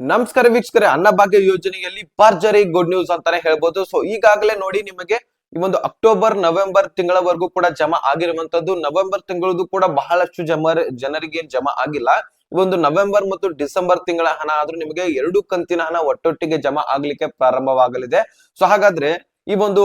ನಮಸ್ಕಾರ ವೀಕ್ಷಕರೇ, ಅನ್ನಭಾಗ್ಯ ಯೋಜನೆಯಲ್ಲಿ ಭರ್ಜರಿ ಗುಡ್ ನ್ಯೂಸ್ ಅಂತಾನೆ ಹೇಳ್ಬೋದು. ಸೊ ಈಗಾಗಲೇ ನೋಡಿ ನಿಮಗೆ ಈ ಒಂದು ಅಕ್ಟೋಬರ್ ನವೆಂಬರ್ ತಿಂಗಳವರೆಗೂ ಕೂಡ ಜಮಾ ಆಗಿರುವಂತದ್ದು. ನವೆಂಬರ್ ತಿಂಗಳದು ಕೂಡ ಬಹಳಷ್ಟು ಜಮ ಜನರಿಗೆ ಜಮಾ ಆಗಿಲ್ಲ. ಈ ಒಂದು ನವೆಂಬರ್ ಮತ್ತು ಡಿಸೆಂಬರ್ ತಿಂಗಳ ಹಣ ಆದ್ರೂ ನಿಮಗೆ ಎರಡು ಕಂತಿನ ಹಣ ಒಟ್ಟೊಟ್ಟಿಗೆ ಜಮಾ ಆಗ್ಲಿಕ್ಕೆ ಪ್ರಾರಂಭವಾಗಲಿದೆ. ಸೊ ಹಾಗಾದ್ರೆ ಈ ಒಂದು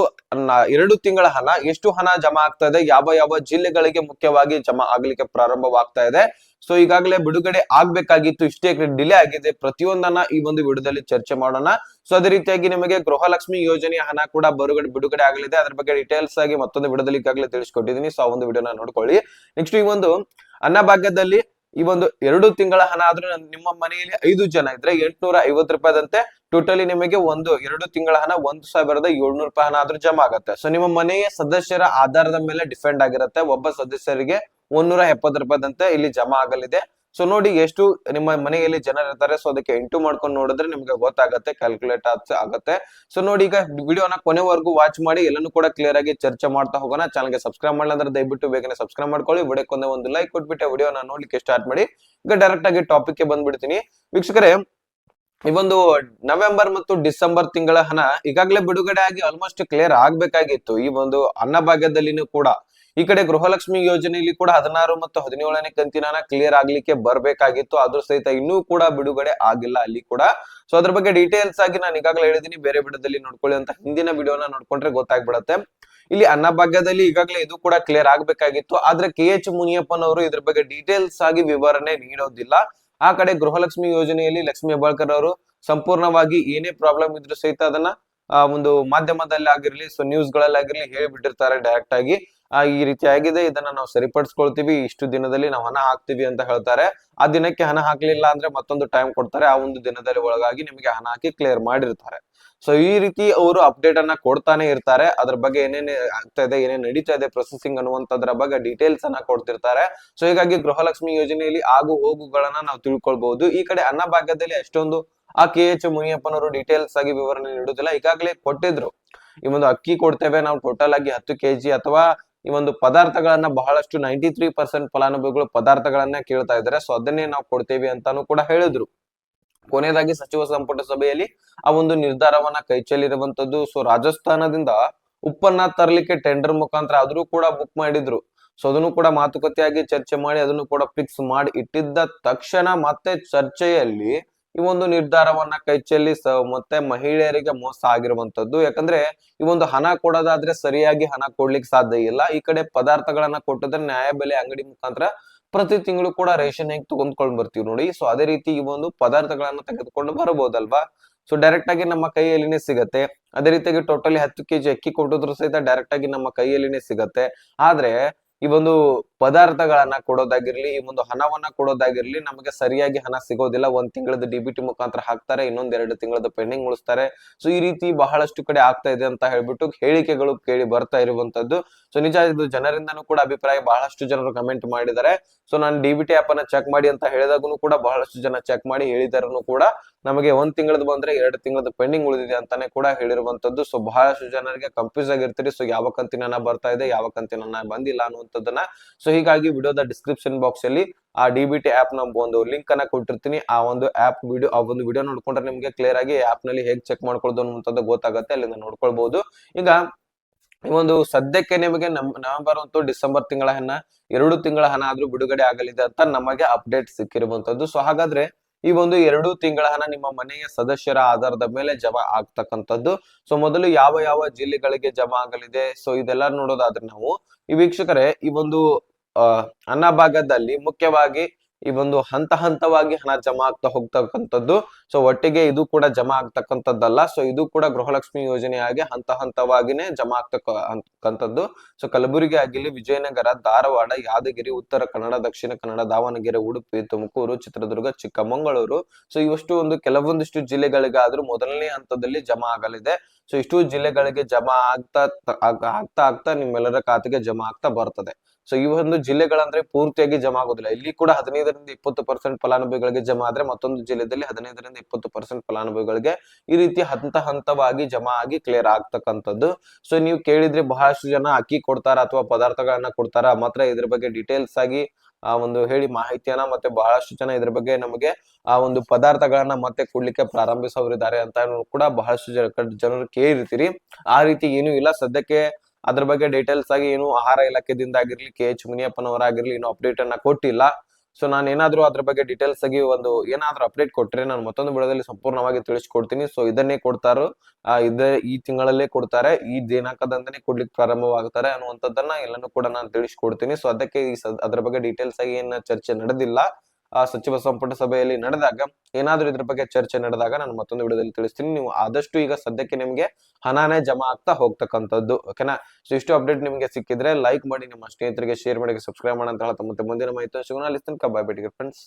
ಎರಡು ತಿಂಗಳ ಹಣ, ಎಷ್ಟು ಹಣ ಜಮಾ ಆಗ್ತಾ ಇದೆ, ಯಾವ ಯಾವ ಜಿಲ್ಲೆಗಳಿಗೆ ಮುಖ್ಯವಾಗಿ ಜಮಾ ಆಗ್ಲಿಕ್ಕೆ ಪ್ರಾರಂಭವಾಗ್ತಾ ಇದೆ. ಸೊ, ಈಗಾಗಲೇ ಬಿಡುಗಡೆ ಆಗ್ಬೇಕಾಗಿತ್ತು, ಇಷ್ಟೇ ಡಿಲೇ ಆಗಿದೆ. ಪ್ರತಿಯೊಂದನ್ನ ಈ ಒಂದು ವಿಡಿಯೋದಲ್ಲಿ ಚರ್ಚೆ ಮಾಡೋಣ. ಸೊ, ಅದೇ ರೀತಿಯಾಗಿ ನಿಮಗೆ ಗೃಹಲಕ್ಷ್ಮಿ ಯೋಜನೆಯ ಹಣ ಕೂಡ ಬರುಗಡೆ, ಬಿಡುಗಡೆ ಆಗಲಿದೆ. ಅದ್ರ ಬಗ್ಗೆ ಡೀಟೇಲ್ಸ್ ಆಗಿ ಮತ್ತೊಂದು ವಿಡಿಯೋದಲ್ಲಿ ಈಗಾಗಲೇ ತಿಳಿಸ್ಕೊಟ್ಟಿದ್ದೀನಿ. ಸೊ, ಆ ಒಂದು ವಿಡಿಯೋನ ನೋಡ್ಕೊಳ್ಳಿ. ನೆಕ್ಸ್ಟ್ ಈ ಒಂದು ಅನ್ನಭಾಗ್ಯದಲ್ಲಿ ಈ ಒಂದು ಎರಡು ತಿಂಗಳ ಹಣ ಆದ್ರೂ ನಿಮ್ಮ ಮನೆಯಲ್ಲಿ ಐದು ಜನ ಇದ್ರೆ ಎಂಟ್ನೂರ ಐವತ್ತು ರೂಪಾಯಿದಂತೆ ಟೋಟಲಿ ನಿಮಗೆ ಒಂದು, ಎರಡು ತಿಂಗಳ ಹಣ ಒಂದು ಸಾವಿರದ ಏಳ್ನೂರು ರೂಪಾಯಿ ಹಣ ಆದ್ರೂ ಜಮಾ ಆಗುತ್ತೆ. ಸೊ ನಿಮ್ಮ ಮನೆಯ ಸದಸ್ಯರ ಆಧಾರದ ಮೇಲೆ ಡಿಫೆಂಡ್ ಆಗಿರುತ್ತೆ. ಒಬ್ಬ ಸದಸ್ಯರಿಗೆ ಒಂದೂರ ಎಪ್ಪತ್ತು ರೂಪಾಯಿದಂತೆ ಇಲ್ಲಿ ಜಮಾ ಆಗಲಿದೆ. ಸೊ ನೋಡಿ, ಎಷ್ಟು ನಿಮ್ಮ ಮನೆಯಲ್ಲಿ ಜನ ಇರ್ತಾರೆ ಸೊ ಅದಕ್ಕೆ ಎಂಟು ಮಾಡ್ಕೊಂಡು ನೋಡಿದ್ರೆ ನಿಮ್ಗೆ ಗೊತ್ತಾಗತ್ತೆ ಕ್ಯಾಲ್ಕುಲೇಟ್ ಆಗುತ್ತೆ. ಸೊ ನೋಡಿ, ಈಗ ವಿಡಿಯೋನ ಕೊನೆವರೆಗೂ ವಾಚ್ ಮಾಡಿ, ಎಲ್ಲಾನು ಕೂಡ ಕ್ಲಿಯರ್ ಆಗಿ ಚರ್ಚೆ ಮಾಡ್ತಾ ಹೋಗೋಣ. ಚಾನಲ್ಗೆ ಸಬ್ಸ್ಕ್ರೈಬ್ ಮಾಡಲ್ಲ ಅಂದ್ರೆ ದಯವಿಟ್ಟು ಬೇಗನೆ ಸಬ್ಸ್ಕ್ರೈಬ್ ಮಾಡ್ಕೊಳ್ಳಿ. ವಿಡಿಯೋಕ್ಕೊಂದೇ ಒಂದು ಲೈಕ್ ಕೊಟ್ಬಿಟ್ಟು ವಿಡಿಯೋನ ನೋಡ್ಲಿಕ್ಕೆ ಸ್ಟಾರ್ಟ್ ಮಾಡಿ. ಈಗ ಡೈರೆಕ್ಟ್ ಆಗಿ ಟಾಪಿಕ್ಗೆ ಬಂದ್ಬಿಡ್ತೀನಿ. ವೀಕ್ಷಕರೇ, ಈ ಒಂದು ನವೆಂಬರ್ ಮತ್ತು ಡಿಸೆಂಬರ್ ತಿಂಗಳ ಹಣ ಈಗಾಗಲೇ ಬಿಡುಗಡೆ ಆಗಿ ಆಲ್ಮೋಸ್ಟ್ ಕ್ಲಿಯರ್ ಆಗ್ಬೇಕಾಗಿತ್ತು. ಈ ಒಂದು ಅನ್ನಭಾಗ್ಯದಲ್ಲಿನೂ ಕೂಡ. ಈ ಕಡೆ ಗೃಹಲಕ್ಷ್ಮಿ ಯೋಜನೆಯಲ್ಲಿ ಕೂಡ ಹದಿನಾರು ಮತ್ತು ಹದಿನೇಳನೇ ಕಂತಿನ ಕ್ಲಿಯರ್ ಆಗ್ಲಿಕ್ಕೆ ಬರ್ಬೇಕಾಗಿತ್ತು. ಅದ್ರ ಸಹಿತ ಇನ್ನೂ ಕೂಡ ಬಿಡುಗಡೆ ಆಗಿಲ್ಲ. ಅಲ್ಲಿ ಕೂಡ ಸೊ ಅದ್ರ ಬಗ್ಗೆ ಡೀಟೇಲ್ಸ್ ಆಗಿ ನಾನು ಈಗಾಗಲೇ ಹೇಳಿದೀನಿ. ಬೇರೆ ಬಿಡದಲ್ಲಿ ನೋಡ್ಕೊಳ್ಳಿ ಅಂತ ಹಿಂದಿನ ವಿಡಿಯೋನ ನೋಡ್ಕೊಂಡ್ರೆ ಗೊತ್ತಾಗ್ಬಿಡತ್ತೆ. ಇಲ್ಲಿ ಅನ್ನಭಾಗ್ಯದಲ್ಲಿ ಈಗಾಗಲೇ ಇದು ಕೂಡ ಕ್ಲಿಯರ್ ಆಗ್ಬೇಕಾಗಿತ್ತು. ಆದ್ರೆ ಕೆ ಎಚ್ ಮುನಿಯಪ್ಪನವರು ಇದ್ರ ಬಗ್ಗೆ ಡೀಟೇಲ್ಸ್ ಆಗಿ ವಿವರಣೆ ನೀಡೋದಿಲ್ಲ. ಆ ಕಡೆ ಗೃಹಲಕ್ಷ್ಮಿ ಯೋಜನೆಯಲ್ಲಿ ಲಕ್ಷ್ಮಿ ಹೆಬ್ಬಾಳ್ಕರ್ ಅವರು ಸಂಪೂರ್ಣವಾಗಿ ಏನೇ ಪ್ರಾಬ್ಲಮ್ ಇದ್ರು ಸಹಿತ ಅದನ್ನ ಒಂದು ಮಾಧ್ಯಮದಲ್ಲಿ ಆಗಿರ್ಲಿ ಸೊ ನ್ಯೂಸ್ಗಳಲ್ಲಿ ಆಗಿರ್ಲಿ ಹೇಳ್ಬಿಟ್ಟಿರ್ತಾರೆ ಡೈರೆಕ್ಟ್ ಆಗಿ. ಆ, ಈ ರೀತಿ ಆಗಿದೆ. ಇದನ್ನ ನಾವು ಸರಿಪಡಿಸ್ಕೊಳ್ತೀವಿ. ಇಷ್ಟು ದಿನದಲ್ಲಿ ನಾವು ಹಣ ಹಾಕ್ತಿವಿ ಅಂತ ಹೇಳ್ತಾರೆ. ಆ ದಿನಕ್ಕೆ ಹಣ ಹಾಕ್ಲಿಲ್ಲ ಅಂದ್ರೆ ಮತ್ತೊಂದು ಟೈಮ್ ಕೊಡ್ತಾರೆ. ಆ ಒಂದು ದಿನದಲ್ಲಿ ಒಳಗಾಗಿ ನಿಮಗೆ ಹಣ ಹಾಕಿ ಕ್ಲಿಯರ್ ಮಾಡಿರ್ತಾರೆ. ಸೊ ಈ ರೀತಿ ಅವರು ಅಪ್ಡೇಟ್ ಅನ್ನ ಕೊಡ್ತಾನೆ ಇರ್ತಾರೆ. ಅದ್ರ ಬಗ್ಗೆ ಏನೇನು ಆಗ್ತಾ ಇದೆ, ಏನೇನ್ ನಡೀತಾ ಇದೆ ಪ್ರೊಸೆಸಿಂಗ್ ಅನ್ನುವಂಥದ್ರ ಬಗ್ಗೆ ಡೀಟೇಲ್ಸ್ ಅನ್ನ ಕೊಡ್ತಿರ್ತಾರೆ. ಸೊ ಹೀಗಾಗಿ ಗೃಹಲಕ್ಷ್ಮಿ ಯೋಜನೆಯಲ್ಲಿ ಆಗು ಹೋಗುಗಳನ್ನ ನಾವು ತಿಳ್ಕೊಳ್ಬಹುದು ಈ ಕಡೆ ಅನ್ನಭಾಗ್ಯದಲ್ಲಿ ಅಷ್ಟೊಂದು ಆ ಕೆ ಎಚ್ ಮುನಿಯಪ್ಪನವರು ಡೀಟೇಲ್ಸ್ ಆಗಿ ವಿವರಣೆ ನೀಡುವುದಿಲ್ಲ ಈಗಾಗಲೇ ಕೊಟ್ಟಿದ್ರು. ಈ ಒಂದು ಅಕ್ಕಿ ಕೊಡ್ತೇವೆ. ನಾವು ಟೋಟಲ್ ಆಗಿ ಹತ್ತು ಕೆಜಿ ಅಥವಾ ಈ ಒಂದು ಪದಾರ್ಥಗಳನ್ನ ಬಹಳಷ್ಟು ನೈಂಟಿ ತ್ರೀ ಪರ್ಸೆಂಟ್ ಫಲಾನುಭವಿಗಳು ಪದಾರ್ಥಗಳನ್ನ ಕೇಳ್ತಾ ಇದ್ದಾರೆ. ಸೊ ಅದನ್ನೇ ನಾವು ಕೊಡ್ತೇವೆ ಅಂತಾನು ಕೂಡ ಹೇಳಿದ್ರು. ಕೊನೆಯದಾಗಿ ಸಚಿವ ಸಂಪುಟ ಸಭೆಯಲ್ಲಿ ಆ ಒಂದು ನಿರ್ಧಾರವನ್ನ ಕೈ ಚೆಲ್ಲಿರುವಂತದ್ದು ಸೊ ರಾಜಸ್ಥಾನದಿಂದ ಉಪ್ಪನ್ನ ತರಲಿಕ್ಕೆ ಟೆಂಡರ್ ಮುಖಾಂತರ ಆದ್ರೂ ಕೂಡ ಬುಕ್ ಮಾಡಿದ್ರು. ಸೊ ಅದನ್ನು ಕೂಡ ಮಾತುಕತೆಯಾಗಿ ಚರ್ಚೆ ಮಾಡಿ, ಅದನ್ನು ಕೂಡ ಫಿಕ್ಸ್ ಮಾಡಿ ಇಟ್ಟಿದ್ದ ತಕ್ಷಣ ಮತ್ತೆ ಚರ್ಚೆಯಲ್ಲಿ ಈ ಒಂದು ನಿರ್ಧಾರವನ್ನ ಕೈ ಚೆಲ್ಲಿ ಮತ್ತೆ ಮಹಿಳೆಯರಿಗೆ ಮೋಸ ಆಗಿರುವಂತದ್ದು. ಯಾಕಂದ್ರೆ ಈ ಒಂದು ಹಣ ಕೊಡೋದಾದ್ರೆ ಸರಿಯಾಗಿ ಹಣ ಕೊಡ್ಲಿಕ್ಕೆ ಸಾಧ್ಯ ಇಲ್ಲ. ಈ ಕಡೆ ಪದಾರ್ಥಗಳನ್ನ ಕೊಟ್ಟಿದ್ರೆ ನ್ಯಾಯಬೆಲೆ ಅಂಗಡಿ ಮುಖಾಂತರ ಪ್ರತಿ ತಿಂಗಳು ಕೂಡ ರೇಷನ್ ಹೆಂಗ್ ತಗೊಂಡ್ಕೊಂಡ್ ಬರ್ತೀವಿ ನೋಡಿ. ಸೊ ಅದೇ ರೀತಿ ಈ ಒಂದು ಪದಾರ್ಥಗಳನ್ನ ತೆಗೆದುಕೊಂಡು ಬರಬಹುದಲ್ವಾ? ಸೊ ಡೈರೆಕ್ಟ್ ಆಗಿ ನಮ್ಮ ಕೈಯಲ್ಲಿನೇ ಸಿಗತ್ತೆ. ಅದೇ ರೀತಿಯಾಗಿ ಟೋಟಲಿ ಹತ್ತು ಕೆಜಿ ಅಕ್ಕಿ ಕೊಟ್ಟಿದ್ರು ಸಹಿತ ಡೈರೆಕ್ಟ್ ಆಗಿ ನಮ್ಮ ಕೈಯಲ್ಲಿನೇ ಸಿಗತ್ತೆ. ಆದ್ರೆ ಈ ಒಂದು ಪದಾರ್ಥಗಳನ್ನ ಕೊಡೋದಾಗಿರ್ಲಿ, ಈ ಒಂದು ಹಣವನ್ನ ಕೊಡೋದಾಗಿರ್ಲಿ ನಮಗೆ ಸರಿಯಾಗಿ ಹಣ ಸಿಗೋದಿಲ್ಲ. ಒಂದ್ ತಿಂಗಳದ ಡಿ ಬಿ ಮುಖಾಂತರ ಹಾಕ್ತಾರೆ, ಇನ್ನೊಂದ್ ಎರಡು ತಿಂಗಳದ ಪೆಂಡಿಂಗ್ ಉಳಿಸ್ತಾರೆ. ಸೊ ಈ ರೀತಿ ಬಹಳಷ್ಟು ಕಡೆ ಆಗ್ತಾ ಇದೆ ಅಂತ ಹೇಳ್ಬಿಟ್ಟು ಹೇಳಿಕೆಗಳು ಕೇಳಿ ಬರ್ತಾ ಇರುವಂತದ್ದು. ಸೊ ನಿಜ ಇದು ಜನರಿಂದನೂ ಕೂಡ ಅಭಿಪ್ರಾಯ. ಬಹಳಷ್ಟು ಜನರು ಕಮೆಂಟ್ ಮಾಡಿದ್ದಾರೆ. ಸೊ ನಾನು ಡಿ ಬಿ ಟಿ ಆಪ್ ಅನ್ನ ಚೆಕ್ ಮಾಡಿ ಅಂತ ಹೇಳಿದಾಗೂ ಕೂಡ ಬಹಳಷ್ಟು ಜನ ಚೆಕ್ ಮಾಡಿ ಹೇಳಿದಾರನು ಕೂಡ ನಮಗೆ ಒಂದ್ ತಿಂಗಳದ ಬಂದ್ರೆ ಎರಡು ತಿಂಗಳದ ಪೆಂಡಿಂಗ್ ಉಳಿದಿದೆ ಅಂತಾನೆ ಕೂಡ ಹೇಳಿರುವಂತದ್ದು. ಸೊ ಬಹಳಷ್ಟು ಜನರಿಗೆ ಕನ್ಫ್ಯೂಸ್ ಆಗಿರ್ತೀರಿ. ಸೊ ಯಾವ ಕಂತಿನ ಬರ್ತಾ ಇದೆ, ಯಾವ ಕಂತಿನ ಬಂದಿಲ್ಲ ಅನ್ನುವಂಥದ್ದನ್ನ. ಸೊ ಹೀಗಾಗಿ ವಿಡಿಯೋದ ಡಿಸ್ಕ್ರಿಪ್ಷನ್ ಬಾಕ್ಸ್ ಅಲ್ಲಿ ಆ ಡಿ ಬಿ ಟಿ ಆಪ್ನ ಒಂದು ಲಿಂಕ್ ಅನ್ನ ಕೊಟ್ಟಿರ್ತೀನಿ. ಆ ಒಂದು ಆಪ್ ವಿಡಿಯೋ ಆ ಒಂದು ವಿಡಿಯೋ ನೋಡ್ಕೊಂಡ್ರೆ ನಿಮ್ಗೆ ಕ್ಲಿಯರ್ ಆಗಿ ಆಪ್ನಲ್ಲಿ ಹೇಗೆ ಚೆಕ್ ಮಾಡ್ಕೊಳ್ಳೋದು ಅನ್ನುವಂಥದ್ದು ಗೊತ್ತಾಗುತ್ತೆ. ಅಲ್ಲಿಂದ ನೋಡ್ಕೊಳ್ಬಹುದು ಈಗ ಈ ಒಂದು ಸದ್ಯಕ್ಕೆ ನಿಮಗೆ ನಮ್- ನವೆಂಬರ್ ಮತ್ತು ಡಿಸೆಂಬರ್ ತಿಂಗಳ ಹಣ, ಎರಡು ತಿಂಗಳ ಹಣ ಆದ್ರೂ ಬಿಡುಗಡೆ ಆಗಲಿದೆ ಅಂತ ನಮಗೆ ಅಪ್ಡೇಟ್ ಸಿಕ್ಕಿರುವಂತದ್ದು ಸೊ ಹಾಗಾದ್ರೆ ಈ ಒಂದು ಎರಡು ತಿಂಗಳ ಹಣ ನಿಮ್ಮ ಮನೆಯ ಸದಸ್ಯರ ಆಧಾರದ ಮೇಲೆ ಜಮಾ ಆಗ್ತಕ್ಕಂಥದ್ದು. ಸೊ ಮೊದಲು ಯಾವ ಯಾವ ಜಿಲ್ಲೆಗಳಿಗೆ ಜಮಾ ಆಗಲಿದೆ? ಸೊ ಇದೆಲ್ಲ ನೋಡೋದಾದ್ರೆ ನಾವು, ಈ ವೀಕ್ಷಕರೇ, ಈ ಒಂದು ಅಹ್ ಅನ್ನಭಾಗ್ಯದಲ್ಲಿ ಮುಖ್ಯವಾಗಿ ಈ ಒಂದು ಹಂತ ಹಂತವಾಗಿ ಹಣ ಜಮಾ ಆಗ್ತಾ ಹೋಗ್ತಕ್ಕಂಥದ್ದು. ಸೊ ಒಟ್ಟಿಗೆ ಇದು ಕೂಡ ಜಮಾ ಆಗ್ತಕ್ಕಂಥದ್ದಲ್ಲ. ಸೊ ಇದು ಕೂಡ ಗೃಹಲಕ್ಷ್ಮಿ ಯೋಜನೆಯಾಗಿ ಹಂತ ಹಂತವಾಗಿನೇ ಜಮಾ ಆಗ್ತಕ್ಕಂಥದ್ದು. ಸೊ ಕಲಬುರಗಿ ಆಗಿರ್ಲಿ ವಿಜಯನಗರ, ಧಾರವಾಡ, ಯಾದಗಿರಿ, ಉತ್ತರ ಕನ್ನಡ, ದಕ್ಷಿಣ ಕನ್ನಡ, ದಾವಣಗೆರೆ, ಉಡುಪಿ, ತುಮಕೂರು, ಚಿತ್ರದುರ್ಗ, ಚಿಕ್ಕಮಗಳೂರು. ಸೊ ಇವಷ್ಟು ಒಂದು ಕೆಲವೊಂದಿಷ್ಟು ಜಿಲ್ಲೆಗಳಿಗಾದ್ರೂ ಮೊದಲನೇ ಹಂತದಲ್ಲಿ ಜಮಾ ಆಗಲಿದೆ. ಸೊ ಇಷ್ಟು ಜಿಲ್ಲೆಗಳಿಗೆ ಜಮಾ ಆಗ್ತಾ ಆಗ್- ಆಗ್ತಾ ಆಗ್ತಾ ನಿಮ್ಮೆಲ್ಲರ ಖಾತೆಗೆ ಜಮಾ ಆಗ್ತಾ ಬರ್ತದೆ. ಸೊ ಈ ಒಂದು ಜಿಲ್ಲೆಗಳಂದ್ರೆ ಪೂರ್ತಿಯಾಗಿ ಜಮಾ ಆಗೋದಿಲ್ಲ. ಇಲ್ಲಿ ಕೂಡ ಹದಿನೈದರಿಂದ ಇಪ್ಪತ್ತು ಪರ್ಸೆಂಟ್ ಫಲಾನುಭವಿಗಳಿಗೆ ಜಮಾ ಆದ್ರೆ ಮತ್ತೊಂದು ಜಿಲ್ಲೆದಲ್ಲಿ ಹದಿನೈದರಿಂದ ಇಪ್ಪತ್ತು ಪರ್ಸೆಂಟ್ ಫಲಾನುಭವಿಗಳಿಗೆ ಈ ರೀತಿ ಹಂತ ಹಂತವಾಗಿ ಜಮಾ ಆಗಿ ಕ್ಲಿಯರ್ ಆಗ್ತಕ್ಕಂಥದ್ದು. ಸೊ ನೀವು ಕೇಳಿದ್ರೆ ಬಹಳಷ್ಟು ಜನ ಅಕ್ಕಿ ಕೊಡ್ತಾರ ಅಥವಾ ಪದಾರ್ಥಗಳನ್ನ ಕೊಡ್ತಾರ ಮಾತ್ರ ಇದ್ರ ಬಗ್ಗೆ ಡೀಟೇಲ್ಸ್ ಆಗಿ, ಆ, ಒಂದು ಹೇಳಿ ಮಾಹಿತಿಯನ್ನ ಮತ್ತೆ ಬಹಳಷ್ಟು ಜನ ಇದ್ರ ಬಗ್ಗೆ ನಮಗೆ, ಆ, ಒಂದು ಪದಾರ್ಥಗಳನ್ನ ಮತ್ತೆ ಕೊಡ್ಲಿಕ್ಕೆ ಪ್ರಾರಂಭಿಸೋರಿದ್ದಾರೆ ಅಂತ ಕೂಡ ಬಹಳಷ್ಟು ಜನ ಜನರು ಕೇಳಿರ್ತೀರಿ. ಆ ರೀತಿ ಏನೂ ಇಲ್ಲ. ಸದ್ಯಕ್ಕೆ ಅದ್ರ ಬಗ್ಗೆ ಡೀಟೇಲ್ಸ್ ಆಗಿ ಏನು ಆಹಾರ ಇಲಾಖೆದಿಂದ ಆಗಿರ್ಲಿ ಕೆ ಎಚ್ ಮುನಿಯಪ್ಪನವರಾಗಿರ್ಲಿ ಏನು ಅಪ್ಡೇಟ್ ಅನ್ನ ಕೊಟ್ಟಿಲ್ಲ. ಸೊ ನಾನು ಏನಾದರೂ ಅದ್ರ ಬಗ್ಗೆ ಡೀಟೇಲ್ಸ್ ಆಗಿ ಒಂದು ಏನಾದರೂ ಅಪ್ಡೇಟ್ ಕೊಟ್ರೆ ನಾನು ಮತ್ತೊಂದು ವಿಡಿಯೋದಲ್ಲಿ ಸಂಪೂರ್ಣವಾಗಿ ತಿಳಿಸ್ಕೊಡ್ತೀನಿ. ಸೊ ಇದನ್ನೇ ಕೊಡ್ತಾರೋ. ಇದೇ ಈ ತಿಂಗಳಲ್ಲೇ ಕೊಡ್ತಾರೆ. ಈ ದಿನಾಂಕದಂದನೇ ಕೊಡ್ಲಿಕ್ಕೆ ಪ್ರಾರಂಭವಾಗ್ತಾರೆ ಅನ್ನುವಂಥದ್ದನ್ನ ಎಲ್ಲನೂ ಕೂಡ ನಾನು ತಿಳಿಸ್ಕೊಡ್ತೀನಿ. ಸೊ ಅದಕ್ಕೆ ಈ ಅದ್ರ ಬಗ್ಗೆ ಡೀಟೇಲ್ಸ್ ಆಗಿ ಏನು ಚರ್ಚೆ ನಡೆದಿಲ್ಲ. ಆ, ಸಚಿವ ಸಂಪುಟ ಸಭೆಯಲ್ಲಿ ನಡೆದಾಗ ಏನಾದ್ರೂ ಇದ್ರ ಬಗ್ಗೆ ಚರ್ಚೆ ನಡೆದಾಗ ನಾನು ಮತ್ತೊಂದು ವಿಡಿಯೋದಲ್ಲಿ ತಿಳಿಸ್ತೀನಿ. ನೀವು ಆದಷ್ಟು ಈಗ ಸದ್ಯಕ್ಕೆ ನಿಮ್ಗೆ ಹಣನೇ ಜಮಾ ಆಗ್ತಾ ಹೋಗ್ತಕ್ಕಂಥದ್ದು ಓಕೆನಾ ಸೊ ಇಷ್ಟು ಅಪ್ಡೇಟ್ ನಿಮಗೆ ಸಿಕ್ಕಿದ್ರೆ ಲೈಕ್ ಮಾಡಿ, ನಿಮ್ಮ ಸ್ನೇಹಿತರಿಗೆ ಶೇರ್ ಮಾಡಿ ಸಬ್ಸ್ಕ್ರೈಬ್ ಮಾಡಿ ಅಂತ ಹೇಳ್ತಾ ಮತ್ತೆ ಮುಂದಿನ ಮಾಹಿತಿ ಸಿಗೋಣ ಕಬ್ಬಾಯ್ ಬಿಟ್ಟಿಗೆ ಫ್ರೆಂಡ್ಸ್